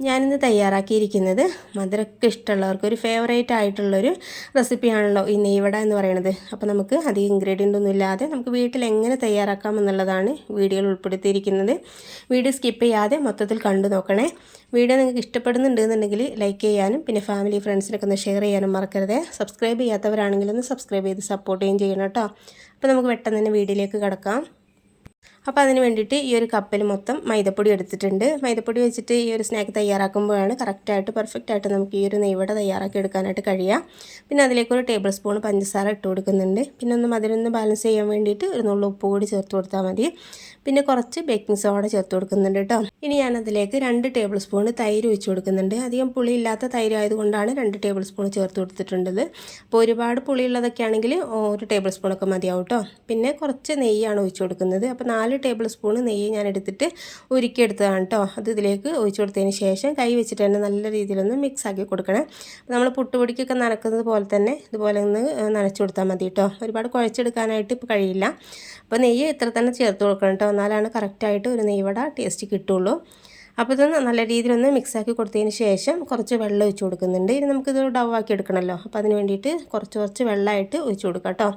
ഞാനിന്ന് തയ്യാറാക്കിയിരിക്കുന്നത് മധുരമൊക്കെ ഇഷ്ടമുള്ളവർക്ക് ഒരു ഫേവറേറ്റ് ആയിട്ടുള്ളൊരു റെസിപ്പിയാണല്ലോ ഈ നെയ്വട എന്ന് പറയുന്നത്. അപ്പോൾ നമുക്ക് അധികം ഇൻഗ്രീഡിയന്റ് ഒന്നും ഇല്ലാതെ നമുക്ക് വീട്ടിൽ എങ്ങനെ തയ്യാറാക്കാം എന്നുള്ളതാണ് വീഡിയോയിൽ ഉൾപ്പെടുത്തിയിരിക്കുന്നത്. വീഡിയോ സ്കിപ്പ് ചെയ്യാതെ മൊത്തത്തിൽ കണ്ടു നോക്കണേ. വീഡിയോ നിങ്ങൾക്ക് ഇഷ്ടപ്പെടുന്നുണ്ടെന്നുണ്ടെങ്കിൽ ലൈക്ക് ചെയ്യാനും പിന്നെ ഫാമിലി ഫ്രണ്ട്സിനൊക്കെ ഒന്ന് ഷെയർ ചെയ്യാനും മറക്കരുത്. സബ്സ്ക്രൈബ് ചെയ്യാത്തവരാണെങ്കിൽ ഒന്ന് സബ്സ്ക്രൈബ് ചെയ്ത് സപ്പോർട്ട് ചെയ്യുകയും ചെയ്യണം കേട്ടോ. അപ്പോൾ നമുക്ക് പെട്ടെന്ന് തന്നെ വീഡിയോയിലേക്ക് കിടക്കാം. അപ്പോൾ അതിന് വേണ്ടിയിട്ട് ഈ ഒരു കപ്പിൽ മൊത്തം മൈദപ്പൊടി എടുത്തിട്ടുണ്ട്. മൈദപ്പൊടി വെച്ചിട്ട് ഈ ഒരു സ്നാക്ക് തയ്യാറാക്കുമ്പോഴാണ് കറക്റ്റായിട്ട് പെർഫെക്റ്റ് ആയിട്ട് നമുക്ക് ഈ ഒരു നെയ്വട തയ്യാറാക്കി എടുക്കാനായിട്ട് കഴിയുക. പിന്നെ അതിലേക്ക് ഒരു ടേബിൾ സ്പൂൺ പഞ്ചസാര ഇട്ട് കൊടുക്കുന്നുണ്ട്. പിന്നെ ഒന്ന് മധുരം ബാലൻസ് ചെയ്യാൻ വേണ്ടിയിട്ട് ഒരു നുള്ളു ഉപ്പ് കൂടി ചേർത്ത് കൊടുത്താൽ മതി. പിന്നെ കുറച്ച് ബേക്കിംഗ് സോഡ ചേർത്ത് കൊടുക്കുന്നുണ്ട് കേട്ടോ. ഇനി ഞാൻ അതിലേക്ക് രണ്ട് ടേബിൾ സ്പൂൺ തൈര് ഒഴിച്ച് കൊടുക്കുന്നുണ്ട്. അധികം പുളിയില്ലാത്ത തൈര് ആയതുകൊണ്ടാണ് രണ്ട് ടേബിൾ സ്പൂൺ ചേർത്ത് കൊടുത്തിട്ടുള്ളത്. അപ്പോൾ ഒരുപാട് പുളിയുള്ളതൊക്കെ ആണെങ്കിൽ ഒരു ടേബിൾ സ്പൂണൊക്കെ മതിയാവും കേട്ടോ. പിന്നെ കുറച്ച് നെയ്യാണ് ഒഴിച്ച് കൊടുക്കുന്നത്. അപ്പോൾ നാല് ടേബിൾ സ്പൂൺ നെയ്യ് ഞാൻ എടുത്തിട്ട് ഉരുക്കിയെടുത്തതാണ് കേട്ടോ. അത് ഇതിലേക്ക് ഒഴിച്ചു കൊടുത്തതിന് ശേഷം കൈ വെച്ചിട്ട് തന്നെ നല്ല രീതിയിലൊന്ന് മിക്സ് ആക്കി കൊടുക്കണം. നമ്മൾ പുട്ടുപൊടിക്കൊക്കെ നനക്കുന്നത് പോലെ തന്നെ ഇതുപോലെ ഒന്ന് നനച്ചു കൊടുത്താൽ മതി കേട്ടോ. ഒരുപാട് കുഴച്ചെടുക്കാനായിട്ട് ഇപ്പോൾ കഴിയില്ല. അപ്പോൾ നെയ്യ് ഇത്ര തന്നെ ചേർത്ത് കൊടുക്കണം കേട്ടോ. എന്നാലാണ് കറക്റ്റായിട്ട് ഒരു നെയ്വട ടേസ്റ്റ് കിട്ടുള്ളൂ. അപ്പോൾ ഇത് നല്ല രീതിയിലൊന്ന് മിക്സാക്കി കൊടുത്തതിന് ശേഷം കുറച്ച് വെള്ളം ഒഴിച്ച് കൊടുക്കുന്നുണ്ട്. ഇനി നമുക്കിത് ആക്കി എടുക്കണമല്ലോ അപ്പോൾ അതിന് വേണ്ടിയിട്ട് കുറച്ച് കുറച്ച് വെള്ളമായിട്ട് ഒഴിച്ച് കൊടുക്കാം കേട്ടോ.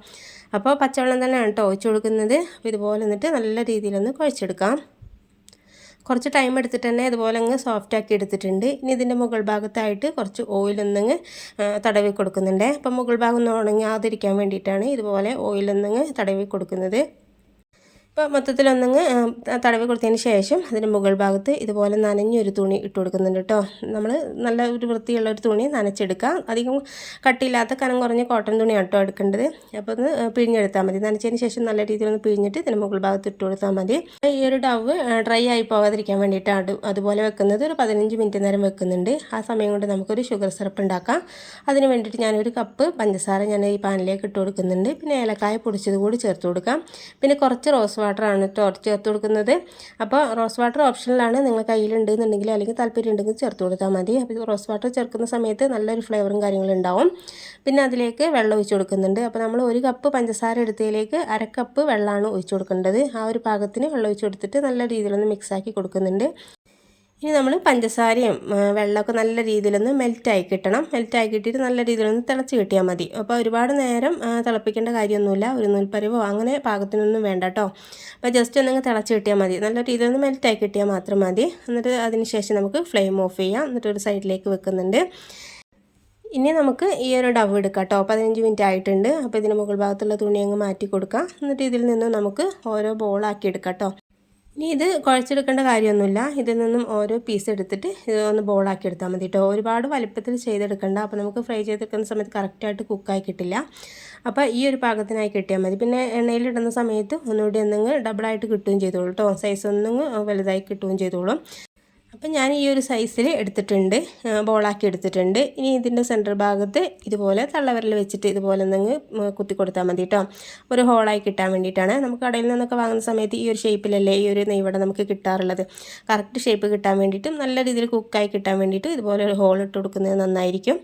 അപ്പോൾ പച്ചവെള്ളം തന്നെയാണ് കേട്ടോ ഒഴിച്ച് കൊടുക്കുന്നത്. അപ്പോൾ ഇതുപോലെ എന്നിട്ട് നല്ല രീതിയിലൊന്ന് കുഴച്ചെടുക്കാം. കുറച്ച് ടൈം എടുത്തിട്ട് തന്നെ ഇതുപോലെ അങ്ങ് സോഫ്റ്റ് ആക്കി എടുത്തിട്ടുണ്ട്. ഇനി ഇതിന്റെ മുകൾ ഭാഗത്തായിട്ട് കുറച്ച് ഓയിലൊന്നങ്ങ് തടവി കൊടുക്കുന്നുണ്ട്. അപ്പം മുകൾ ഭാഗം ഒന്ന് ഉണങ്ങാതിരിക്കാൻ വേണ്ടിയിട്ടാണ് ഇതുപോലെ ഓയിലൊന്നങ്ങ് തടവി കൊടുക്കുന്നത്. ഇപ്പോൾ മൊത്തത്തിലൊന്നങ്ങ് തടവി കൊടുത്തതിന് ശേഷം അതിന്റെ മുകൾ ഭാഗത്ത് ഇതുപോലെ നനഞ്ഞൊരു തുണി ഇട്ട് കൊടുക്കുന്നുണ്ട് കേട്ടോ നമ്മൾ നല്ല ഒരു വൃത്തിയുള്ള ഒരു തുണി നനച്ചെടുക്കുക. അധികം കട്ടിയില്ലാത്ത കനം കുറഞ്ഞ കോട്ടൺ തുണിയാണ് കേട്ടോ എടുക്കേണ്ടത്. അപ്പോൾ ഒന്ന് പിഴിഞ്ഞെടുത്താൽ മതി. നനച്ചതിന് ശേഷം നല്ല രീതിയിൽ ഒന്ന് പിഴിഞ്ഞിട്ട് ഇതിന്റെ മുകൾ ഭാഗത്ത് ഇട്ട് കൊടുത്താൽ മതി. ഈ ഒരു ഡവ് ഡ്രൈ ആയി പോകാതിരിക്കാൻ വേണ്ടിയിട്ടാണ് അതുപോലെ വെക്കുന്നത് ഒരു പതിനഞ്ച് മിനിറ്റ് നേരം വെക്കുന്നുണ്ട്. ആ സമയം കൊണ്ട് നമുക്കൊരു ഷുഗർ സിറപ്പ് ഉണ്ടാക്കാം. അതിന് വേണ്ടിയിട്ട് ഞാനൊരു കപ്പ് പഞ്ചസാര ഞാൻ ഈ പാനിലേക്ക് ഇട്ട് കൊടുക്കുന്നുണ്ട്. പിന്നെ ഏലക്കായ പൊടിച്ചത് കൂടി ചേർത്ത് കൊടുക്കാം. പിന്നെ കുറച്ച് റോസ് വാട്ടറാണ് കേട്ടോ ചേർത്ത് കൊടുക്കുന്നത്. അപ്പോൾ റോസ് വാട്ടർ ഓപ്ഷനിലാണ് നിങ്ങൾ കയ്യിലുണ്ട് എന്നുണ്ടെങ്കിൽ അല്ലെങ്കിൽ താല്പര്യം ഉണ്ടെങ്കിൽ ചേർത്ത് കൊടുത്താൽ മതി. അപ്പോൾ റോസ് വാട്ടർ ചേർക്കുന്ന സമയത്ത് നല്ലൊരു ഫ്ലേവറും കാര്യങ്ങളും ഉണ്ടാവും പിന്നെ അതിലേക്ക് വെള്ളം ഒഴിച്ചു കൊടുക്കുന്നുണ്ട്. അപ്പോൾ നമ്മൾ ഒരു കപ്പ് പഞ്ചസാര എടുത്തതിലേക്ക് അര കപ്പ് വെള്ളമാണ് ഒഴിച്ചു കൊടുക്കേണ്ടത്. ആ ഒരു പാകത്തിന് വെള്ളം ഒഴിച്ചു കൊടുത്തിട്ട് നല്ല രീതിയിലൊന്ന് മിക്സാക്കി കൊടുക്കുന്നുണ്ട്. ഇനി നമ്മൾ പഞ്ചസാരയും വെള്ളമൊക്കെ നല്ല രീതിയിലൊന്ന് മെൽറ്റായി കിട്ടണം. മെൽറ്റായി കിട്ടിയിട്ട് നല്ല രീതിയിലൊന്ന് തിളച്ച് കിട്ടിയാൽ മതി. അപ്പോൾ ഒരുപാട് നേരം തിളപ്പിക്കേണ്ട കാര്യമൊന്നുമില്ല. ഒരു നൂൽപ്പരവോ അങ്ങനെ പാകത്തിനൊന്നും വേണ്ട കേട്ടോ അപ്പോൾ ജസ്റ്റ് ഒന്നങ്ങ് തിളച്ച് കിട്ടിയാൽ മതി. നല്ല രീതിയിലൊന്ന് മെൽറ്റായി കിട്ടിയാൽ മാത്രം മതി. എന്നിട്ട് അതിന് ശേഷം നമുക്ക് ഫ്ലെയിം ഓഫ് ചെയ്യാം. എന്നിട്ട് ഒരു സൈഡിലേക്ക് വെക്കുന്നുണ്ട്. ഇനി നമുക്ക് ഈ ഒരു ഡവ് എടുക്കാം കേട്ടോ പതിനഞ്ച് മിനിറ്റ് ആയിട്ടുണ്ട്. അപ്പോൾ ഇതിന് മുകൾ ഭാഗത്തുള്ള തുണി അങ്ങ് മാറ്റി കൊടുക്കാം. എന്നിട്ട് ഇതിൽ നിന്ന് നമുക്ക് ഓരോ ബോളാക്കി എടുക്കാം കേട്ടോ ഇനി ഇത് കുഴച്ചെടുക്കേണ്ട കാര്യമൊന്നുമില്ല. ഇതിൽ നിന്നും ഓരോ പീസ് എടുത്തിട്ട് ഇത് ഒന്ന് ബോളാക്കി എടുത്താൽ മതി കേട്ടോ ഒരുപാട് വലുപ്പത്തിൽ ചെയ്തെടുക്കണ്ട. അപ്പോൾ നമുക്ക് ഫ്രൈ ചെയ്തെടുക്കുന്ന സമയത്ത് കറക്റ്റായിട്ട് കുക്കായി കിട്ടില്ല. അപ്പോൾ ഈ ഒരു പാകത്തിനായി കിട്ടിയാൽ മതി. പിന്നെ എണ്ണയിലിടുന്ന സമയത്ത് ഒന്നുകൂടി എന്തെങ്കിലും ഡബിളായിട്ട് കിട്ടുകയും ചെയ്തോളൂ കേട്ടോ സൈസ് ഒന്നും വലുതായി കിട്ടുകയും ചെയ്തോളും. അപ്പം ഞാൻ ഈ ഒരു സൈസിൽ എടുത്തിട്ടുണ്ട്. ബോളാക്കി എടുത്തിട്ടുണ്ട്. ഇനി ഇതിന്റെ സെന്റർ ഭാഗത്ത് ഇതുപോലെ തള്ളവരൽ വെച്ചിട്ട് ഇതുപോലെ നിങ്ങൾ കുത്തി കൊടുത്താൽ മതി കേട്ടോ ഒരു ഹോളായി കിട്ടാൻ വേണ്ടിയിട്ടാണ്. നമുക്ക് കടയിൽ നിന്നൊക്കെ വാങ്ങുന്ന സമയത്ത് ഈ ഒരു ഷേപ്പിലല്ലേ ഈ ഒരു നെയ്വട നമുക്ക് കിട്ടാറുള്ളത്. കറക്റ്റ് ഷേപ്പ് കിട്ടാൻ വേണ്ടിയിട്ടും നല്ല രീതിയിൽ കുക്കായി കിട്ടാൻ വേണ്ടിയിട്ട് ഇതുപോലെ ഒരു ഹോൾ ഇട്ട് കൊടുക്കുന്നത് നന്നായിരിക്കും.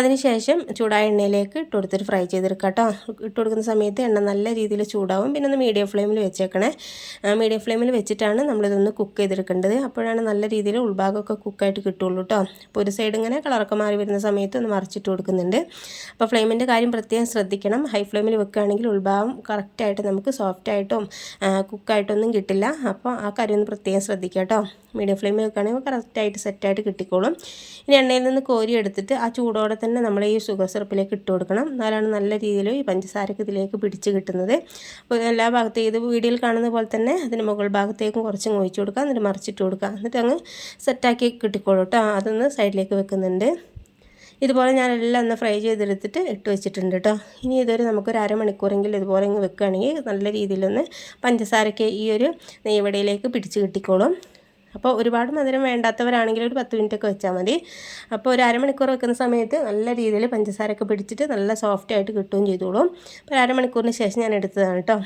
അതിനുശേഷം ചൂടായ എണ്ണയിലേക്ക് ഇട്ട് കൊടുത്തിട്ട് ഫ്രൈ ചെയ്തെടുക്കാം കേട്ടോ ഇട്ട് കൊടുക്കുന്ന സമയത്ത് എണ്ണ നല്ല രീതിയിൽ ചൂടാവും. പിന്നെ ഒന്ന് മീഡിയം ഫ്ലെയിമിൽ വെച്ചേക്കണേ. മീഡിയം ഫ്ലെയിമിൽ വെച്ചിട്ടാണ് നമ്മളിതൊന്ന് കുക്ക് ചെയ്തെടുക്കേണ്ടത്. അപ്പോഴാണ് നല്ല രീതിയിൽ ഉൾഭാഗമൊക്കെ കുക്കായിട്ട് കിട്ടുള്ളൂ കേട്ടോ അപ്പോൾ ഒരു സൈഡ് ഇങ്ങനെ കളറൊക്കെ മാറി വരുന്ന സമയത്ത് ഒന്ന് മറിച്ചിട്ട് കൊടുക്കുന്നുണ്ട്. അപ്പോൾ ഫ്ലെയിമിന്റെ കാര്യം പ്രത്യേകം ശ്രദ്ധിക്കണം. ഹൈ ഫ്ലെയിമിൽ വെക്കുകയാണെങ്കിൽ ഉൾഭാഗം കറക്റ്റായിട്ട് നമുക്ക് സോഫ്റ്റായിട്ടും കുക്കായിട്ടൊന്നും കിട്ടില്ല. അപ്പോൾ ആ കാര്യം ഒന്ന് പ്രത്യേകം ശ്രദ്ധിക്കുക കേട്ടോ മീഡിയം ഫ്ലെയിമിൽ വെക്കുകയാണെങ്കിൽ കറക്റ്റായിട്ട് സെറ്റായിട്ട് കിട്ടിക്കോളും. ഇനി എണ്ണയിൽ നിന്ന് കോരി എടുത്തിട്ട് ആ ചൂടോടെ തന്നെ നമ്മൾ ഈ ഷുഗർ സിറപ്പിലേക്ക് ഇട്ട് കൊടുക്കണം. എന്നാലാണ് നല്ല രീതിയിൽ ഈ പഞ്ചസാരക്ക് ഇതിലേക്ക് പിടിച്ച് കിട്ടുന്നത്. അപ്പോൾ എല്ലാ ഭാഗത്തേക്കും ഇത് വീഡിയോയിൽ കാണുന്ന പോലെ തന്നെ അതിന് മുകൾ ഭാഗത്തേക്കും കുറച്ച് ഒഴിച്ചു കൊടുക്കുക. എന്നിട്ട് മറിച്ചിട്ട് കൊടുക്കുക. എന്നിട്ട് അങ്ങ് സെറ്റാക്കി കിട്ടിക്കോളൂ കേട്ടോ അതൊന്ന് സൈഡിലേക്ക് വെക്കുന്നുണ്ട്. ഇതുപോലെ ഞാൻ എല്ലാം ഒന്ന് ഫ്രൈ ചെയ്തെടുത്തിട്ട് ഇട്ട് വെച്ചിട്ടുണ്ട് കേട്ടോ ഇനി ഇതൊരു നമുക്കൊരു അരമണിക്കൂറെങ്കിലും ഇതുപോലെ ഇങ്ങ് വെക്കുകയാണെങ്കിൽ നല്ല രീതിയിലൊന്ന് പഞ്ചസാരയ്ക്ക് ഈ ഒരു നെയ്വടയിലേക്ക് പിടിച്ച് കിട്ടിക്കോളും. അപ്പോൾ ഒരുപാട് മധുരം വേണ്ടാത്തവരാണെങ്കിൽ ഒരു പത്ത് മിനിറ്റ് ഒക്കെ വെച്ചാൽ മതി. അപ്പോൾ ഒരു അരമണിക്കൂർ വെക്കുന്ന സമയത്ത് നല്ല രീതിയിൽ പഞ്ചസാരയൊക്കെ പിടിച്ചിട്ട് നല്ല സോഫ്റ്റായിട്ട് കിട്ടുകയും ചെയ്തോളും. അപ്പോൾ അരമണിക്കൂറിന് ശേഷം ഞാൻ എടുത്തതാണ് കേട്ടോ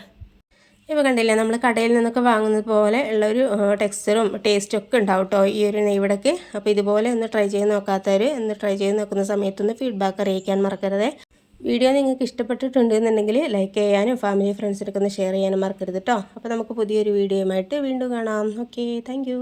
ഇപ്പോൾ കണ്ടില്ലേ നമ്മൾ കടയിൽ നിന്നൊക്കെ വാങ്ങുന്നത് പോലെ ഉള്ള ഒരു ടെക്സ്ചറും ടേസ്റ്റും ഒക്കെ ഉണ്ടാവും കേട്ടോ ഈ ഒരു നെയ്വിടക്ക്. അപ്പോൾ ഇതുപോലെ ഒന്ന് ട്രൈ ചെയ്ത് നോക്കാത്തവർ ഒന്ന് ട്രൈ ചെയ്ത് നോക്കുന്ന സമയത്തൊന്ന് ഫീഡ്ബാക്ക് അറിയിക്കാൻ മറക്കരുത്. വീഡിയോ നിങ്ങൾക്ക് ഇഷ്ടപ്പെട്ടിട്ടുണ്ട് എന്നുണ്ടെങ്കിൽ ലൈക്ക് ചെയ്യാനും ഫാമിലി ഫ്രണ്ട്സിനൊക്കെ ഒന്ന് ഷെയർ ചെയ്യാനും മറക്കരുത് കേട്ടോ അപ്പോൾ നമുക്ക് പുതിയൊരു വീഡിയോയുമായിട്ട് വീണ്ടും കാണാം. Okay thank